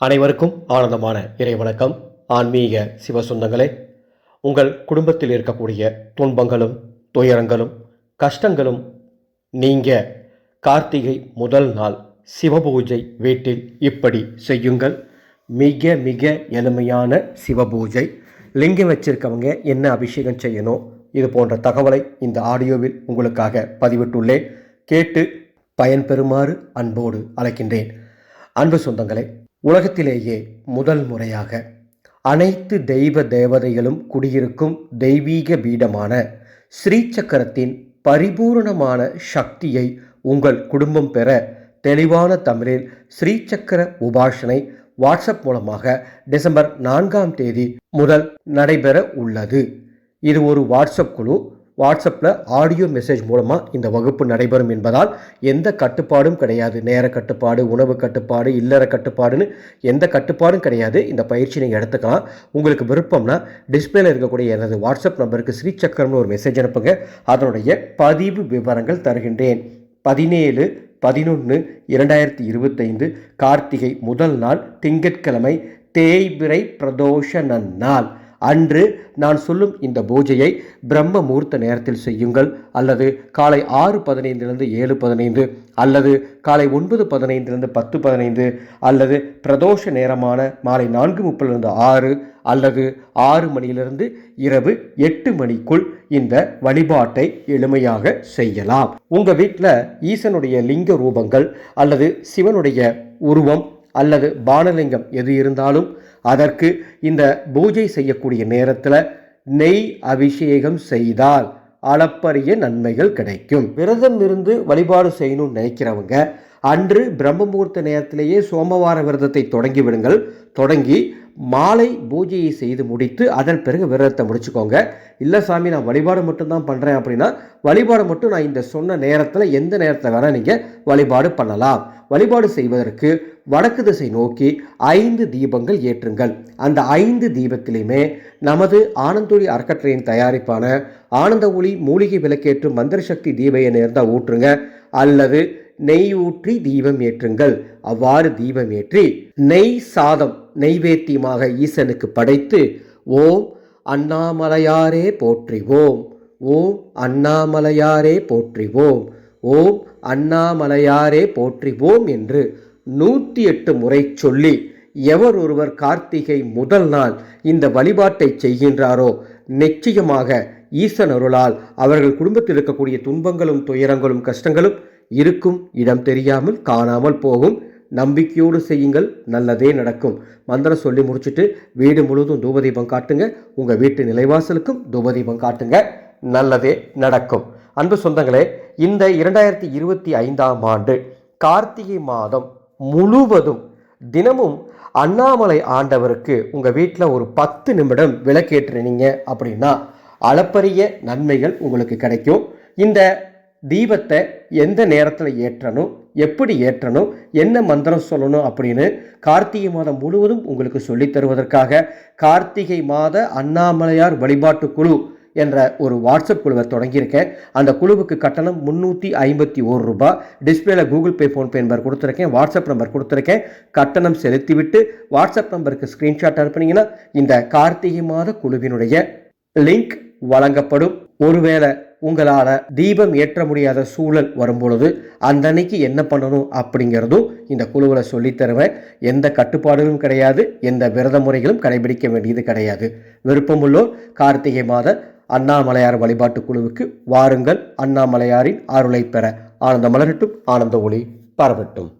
அனைவருக்கும் ஆனந்தமான இறை வணக்கம். ஆன்மீக சிவசொந்தங்களே உங்கள் குடும்பத்தில் இருக்கக்கூடிய துன்பங்களும் துயரங்களும் கஷ்டங்களும் நீங்க கார்த்திகை முதல் நாள் சிவபூஜை வீட்டில் இப்படி செய்யுங்கள். மிக மிக எளிமையான சிவபூஜை லிங்கம் வச்சிருக்கவங்க என்ன அபிஷேகம் செய்யணும் இது போன்ற தகவலை இந்த ஆடியோவில் உங்களுக்காக பதிவிட்டுள்ளேன். கேட்டு பயன்பெறுமாறு அன்போடு அழைக்கின்றேன். அன்பு சொந்தங்களே உலகத்திலேயே முதல் முறையாக அனைத்து தெய்வ தேவதைகளும் குடியிருக்கும் தெய்வீக பீடமான ஸ்ரீசக்கரத்தின் பரிபூரணமான சக்தியை உங்கள் குடும்பம் பெற தெளிவான தமிழில் ஸ்ரீசக்கர உபாசனை வாட்ஸ்அப் மூலமாக டிசம்பர் நான்காம் தேதி முதல் நடைபெற உள்ளது. இது ஒரு வாட்ஸ்அப் குழு. வாட்ஸ்அப்பில் ஆடியோ மெசேஜ் மூலமாக இந்த வகுப்பு நடைபெறும் என்பதால் எந்த கட்டுப்பாடும் கிடையாது. நேர கட்டுப்பாடு உணவு கட்டுப்பாடு இல்லற கட்டுப்பாடுன்னு எந்த கட்டுப்பாடும் கிடையாது. இந்த பயிற்சி நீங்கள் எடுத்துக்கலாம். உங்களுக்கு விருப்பம்னா டிஸ்பிளேல இருக்கக்கூடிய எனது வாட்ஸ்அப் நம்பருக்கு ஸ்ரீசக்கரம்னு ஒரு மெசேஜ் அனுப்புங்க. அதனுடைய பதிவு விவரங்கள் தருகின்றேன். பதினேழு பதினொன்று இரண்டாயிரத்தி இருபத்தைந்து கார்த்திகை முதல் நாள் திங்கட்கிழமை தேய்பிரை பிரதோஷ நன்னாள். அன்று நான் சொல்லும் இந்த பூஜையை பிரம்ம முகூர்த்த நேரத்தில் செய்யுங்கள். அல்லது காலை ஆறு பதினைந்திலிருந்து ஏழு பதினைந்து அல்லது காலை ஒன்பது பதினைந்திலிருந்து பத்து பதினைந்து அல்லது பிரதோஷ நேரமான மாலை நான்கு முப்பதிலிருந்து ஆறு அல்லது ஆறு மணியிலிருந்து இரவு எட்டு மணிக்குள் இந்த வழிபாட்டை எளிமையாக செய்யலாம். உங்கள் வீட்டில் ஈசனுடைய லிங்க ரூபங்கள் அல்லது சிவனுடைய உருவம் அல்லது பானலிங்கம் எது இருந்தாலும் அதற்கு இந்த பூஜை செய்யக்கூடிய நேரத்தில் நெய் அபிஷேகம் செய்தால் அளப்பரிய நன்மைகள் கிடைக்கும். விரதம் இருந்து வழிபாடு செய்யணும்னு நினைக்கிறவங்க அன்று பிரம்ம முகூர்த்த நேரத்திலேயே சோமவார விரதத்தை தொடங்கி விடுங்கள். தொடங்கி மாலை பூஜையை செய்து முடித்து அதன் பிறகு விரதத்தை முடிச்சுக்கோங்க. இல்லை சாமி நான் வழிபாடு மட்டும்தான் பண்ணுறேன் அப்படின்னா வழிபாடு மட்டும் நான் இந்த சொன்ன நேரத்தில் எந்த நேரத்தில் வேணால் நீங்கள் வழிபாடு பண்ணலாம். வழிபாடு செய்வதற்கு வடக்கு திசை நோக்கி ஐந்து தீபங்கள் ஏற்றுங்கள். அந்த ஐந்து தீபத்திலையுமே நமது ஆனந்தொழி அறக்கட்டளையின் தயாரிப்பான ஆனந்த ஒளி மூலிகை விளக்கேற்றும் மந்திர சக்தி தீப எண்ணெய் இருந்தால் ஊற்றுங்க. அல்லது நெய் ஊற்றி தீபம் ஏற்றுங்கள். அவ்வாறு தீபம் ஏற்றி நெய் சாதம் நெய்வேத்தியமாக ஈசனுக்கு படைத்து ஓம் அண்ணாமலையாரே போற்றிவோம். ஓம் அண்ணாமலையாரே போற்றிவோம். ஓம் அண்ணாமலையாரே போற்றிவோம் என்று நூற்றி எட்டு முறை சொல்லி எவர் ஒருவர் கார்த்திகை முதல் நாள் இந்த வழிபாட்டை செய்கின்றாரோ நிச்சயமாக ஈசன் அருளால் அவர்கள் குடும்பத்தில் இருக்கக்கூடிய துன்பங்களும் துயரங்களும் கஷ்டங்களும் இருக்கும் இடம் தெரியாமல் காணாமல் போகும். நம்பிக்கையோடு செய்யுங்கள் நல்லதே நடக்கும். மந்திரம் சொல்லி முடிச்சுட்டு வீடு முழுவதும் தூபதீபம் காட்டுங்க. உங்கள் வீட்டு நிலைவாசலுக்கும் தூபதீபம் காட்டுங்க. நல்லதே நடக்கும். அன்பு சொந்தங்களே இந்த இரண்டாயிரத்தி இருபத்தி ஐந்தாம் ஆண்டு கார்த்திகை மாதம் முழுவதும் தினமும் அண்ணாமலை ஆண்டவருக்கு உங்கள் வீட்டில் ஒரு பத்து நிமிடம் விளக்கேற்றினீங்க அப்படின்னா அளப்பரிய நன்மைகள் உங்களுக்கு கிடைக்கும். இந்த தீபத்தை எந்த நேரத்தில் ஏற்றணும் எப்படி ஏற்றணும் என்ன மந்திரம் சொல்லணும் அப்படின்னு கார்த்திகை மாதம் முழுவதும் உங்களுக்கு சொல்லித் தருவதற்காக கார்த்திகை மாத அண்ணாமலையார் வழிபாட்டு குழு என்ற ஒரு வாட்ஸ்அப் குழுவை தொடங்கியிருக்கேன். அந்த குழுவுக்கு கட்டணம் முந்நூற்றி ஐம்பத்தி ஒரு ரூபாய். டிஸ்பிளேல கூகுள் பே ஃபோன்பே நம்பர் கொடுத்துருக்கேன். வாட்ஸ்அப் நம்பர் கொடுத்துருக்கேன். கட்டணம் செலுத்திவிட்டு வாட்ஸ்அப் நம்பருக்கு ஸ்க்ரீன்ஷாட் அனுப்புனீங்கன்னா இந்த கார்த்திகை மாத குழுவினுடைய லிங்க் வழங்கப்படும். ஒருவேளை உங்களால் தீபம் ஏற்ற முடியாத சூழல் வரும்பொழுது அந்த அன்னைக்கு என்ன பண்ணணும் அப்படிங்கிறதும் இந்த குழுவில் சொல்லித்தருவேன் எந்த கட்டுப்பாடுகளும் கிடையாது எந்த விரத முறைகளும் கடைபிடிக்க வேண்டியது கிடையாது. விருப்பமுள்ளோர் கார்த்திகை மாத அண்ணாமலையார் வழிபாட்டு குழுவுக்கு வாருங்கள். அண்ணாமலையாரின் அருளை பெற ஆனந்த மலரட்டும் ஆனந்த ஒளி பரவட்டும்.